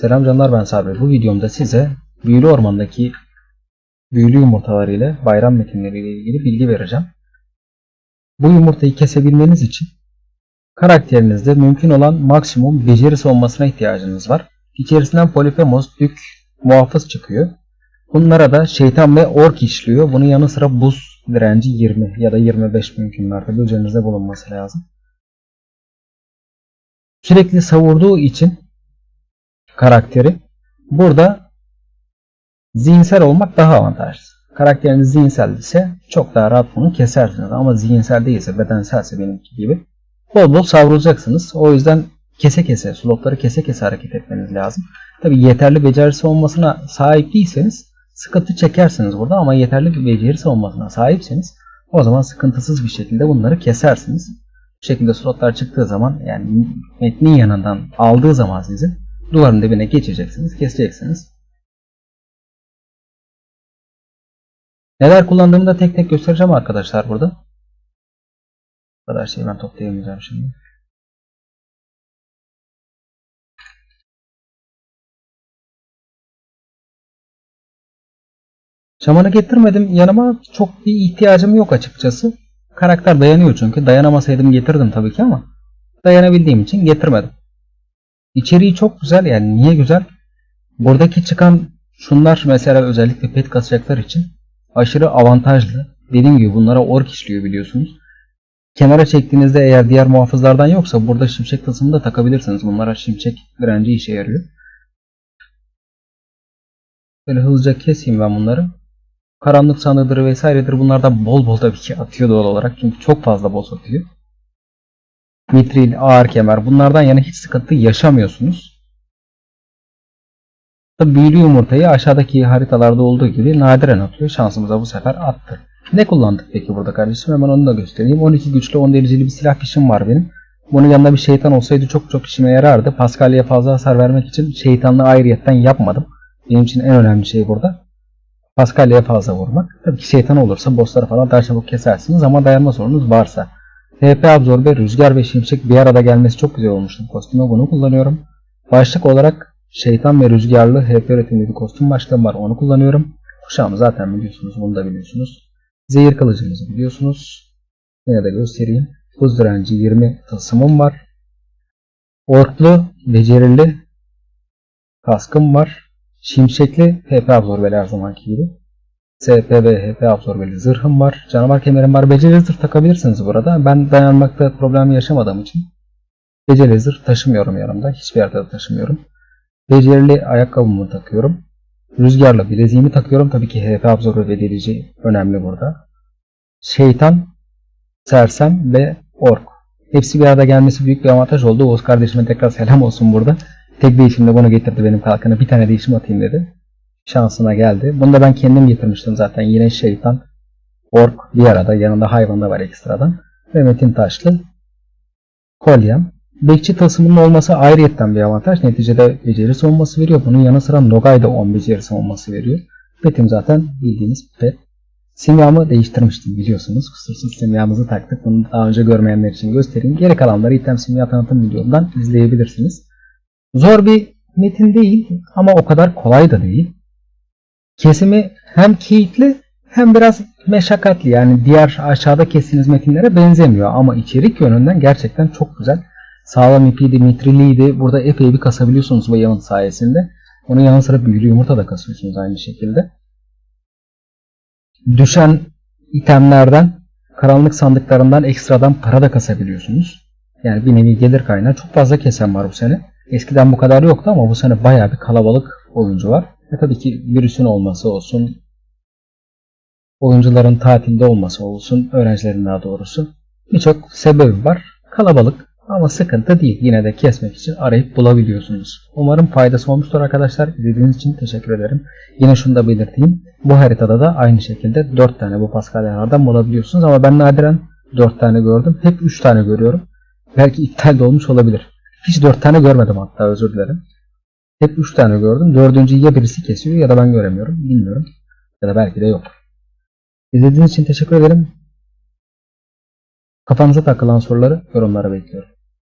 Selam canlar ben Sabri. Bu videomda size Büyülü Orman'daki büyülü yumurtalar ile bayram metinleri ile ilgili bilgi vereceğim. Bu yumurtayı kesebilmeniz için karakterinizde mümkün olan maksimum becerisi olmasına ihtiyacınız var. İçerisinden Polifemos, Dük, Muhafız çıkıyor. Bunlara da şeytan ve ork işliyor. Bunun yanı sıra buz direnci 20 ya da 25 mümkün mertebe üzerinizde bulunması lazım. Sürekli savurduğu için karakteri burada zihinsel olmak daha avantajlı. Karakteriniz zihinsel ise çok daha rahat bunu kesersiniz ama zihinsel değilse bedenselse benimki gibi bol bol savrulacaksınız. O yüzden kese kese slotları kese kese hareket etmeniz lazım. Tabi yeterli becerisi olmasına sahip değilseniz sıkıntı çekersiniz burada ama yeterli bir becerisi olmasına sahipseniz o zaman sıkıntısız bir şekilde bunları kesersiniz. Bu şekilde slotlar çıktığı zaman yani metnin yanından aldığı zaman sizi duvarın dibine geçeceksiniz, keseceksiniz. Neler kullandığımı da tek tek göstereceğim arkadaşlar burada. Bu kadar şeyi ben toplayamayacağım şimdi. Şamanı getirmedim. Yanıma çok bir ihtiyacım yok açıkçası. Karakter dayanıyor çünkü. Dayanamasaydım getirdim tabii ki ama dayanabildiğim için getirmedim. İçeriği çok güzel yani niye güzel? Buradaki çıkan şunlar mesela özellikle pet kasacaklar için aşırı avantajlı. Dediğim gibi bunlara ork işliyor biliyorsunuz. Kenara çektiğinizde eğer diğer muhafızlardan yoksa burada şimşek tılsımını da takabilirsiniz. Bunlara şimşek direnci işe yarıyor. Böyle hızlıca keseyim ben bunları. Karanlık sandığıdır vesairedir bunlardan bol bol tabii ki atıyor doğal olarak. Çünkü çok fazla boss atıyor. Mitril, ağır kemer bunlardan yana hiç sıkıntı yaşamıyorsunuz. Tabii büyülü yumurtayı aşağıdaki haritalarda olduğu gibi nadiren atıyor. Şansımıza bu sefer attı. Ne kullandık peki burada kardeşim? Hemen onu da göstereyim. 12 güçlü 10 dereceli bir silah fişim var benim. Bunun yanında bir şeytan olsaydı çok çok işime yarardı. Paskalya'ya fazla hasar vermek için şeytanlığı ayrıyetten yapmadım. Benim için en önemli şey burada. Paskalya'ya fazla vurmak. Tabii ki şeytan olursa bossları falan daha çabuk kesersiniz ama dayanma sorunuz varsa. HP absorbe, rüzgar ve şimşek bir arada gelmesi çok güzel olmuştu kostüme. Bunu kullanıyorum. Başlık olarak şeytan ve rüzgarlı HP üretimli bir kostüm başlığım var. Onu kullanıyorum. Kuşağımı zaten biliyorsunuz. Bunu da biliyorsunuz. Zehir kılıcımızı biliyorsunuz. Yine de göstereyim. Buz direnci 20 tılsımım var. Orklu, becerili kaskım var. Şimşekli HP absorbeli her zamanki gibi. SP ve HP absorbeli zırhım var. Canavar kemerim var. Beceri zırh takabilirsiniz burada. Ben dayanmakta problem yaşamadığım için beceri zırh taşımıyorum yanımda. Hiçbir yerde de taşımıyorum. Becerili ayakkabımı takıyorum. Rüzgarla bileziğimi takıyorum. Tabii ki HP absorbe ve delici önemli burada. Şeytan, sersem ve ork. Hepsi bir arada gelmesi büyük bir avantaj oldu. Oğuz kardeşime tekrar selam olsun burada. Tek değişimde bunu getirdi benim kalkana. Bir tane değişim atayım dedi. Şansına geldi. Bunu da ben kendim getirmiştim zaten. Yine şeytan, ork bir arada. Yanında hayvan da var ekstradan. Ve metin taşlı kolyem. Bekçi tasımının olması ayrıyetten bir avantaj. Neticede beceri savunması veriyor. Bunun yanı sıra Nogay da 10 beceri savunması veriyor. Petim zaten bildiğiniz pet. Simyamı değiştirmiştim biliyorsunuz. Kusursuz simyamızı taktık. Bunu daha önce görmeyenler için göstereyim. Geri kalanları item simya tanıtım videomdan izleyebilirsiniz. Zor bir metin değil ama o kadar kolay da değil. Kesimi hem keyifli hem biraz meşakkatli yani diğer aşağıda kestiğiniz metinlere benzemiyor ama içerik yönünden gerçekten çok güzel. Sağlam ipiydi, mitriliydi. Burada epey bir kasabiliyorsunuz bu yamın sayesinde. Onun yanı sıra büyülü yumurta da kasıyorsunuz aynı şekilde. Düşen itemlerden, karanlık sandıklarından ekstradan para da kasabiliyorsunuz. Yani bir nevi gelir kaynağı. Çok fazla kesen var bu sene. Eskiden bu kadar yoktu ama bu sene bayağı bir kalabalık oyuncu var. Ve tabii ki virüsün olması olsun, oyuncuların tatilde olması olsun, öğrencilerin daha doğrusu. Birçok sebebi var. Kalabalık ama sıkıntı değil. Yine de kesmek için arayıp bulabiliyorsunuz. Umarım faydası olmuştur arkadaşlar. İzlediğiniz için teşekkür ederim. Yine şunu da belirteyim. Bu haritada da aynı şekilde 4 tane bu paskalyalardan bulabiliyorsunuz. Ama ben nadiren 4 tane gördüm. Hep 3 tane görüyorum. Belki iptal de olmuş olabilir. Hiç 4 tane görmedim hatta özür dilerim. Hep 3 tane gördüm. Dördüncüyü ya birisi kesiyor ya da ben göremiyorum. Bilmiyorum. Ya da belki de yok. İzlediğiniz için teşekkür ederim. Kafanıza takılan soruları yorumlara bekliyorum.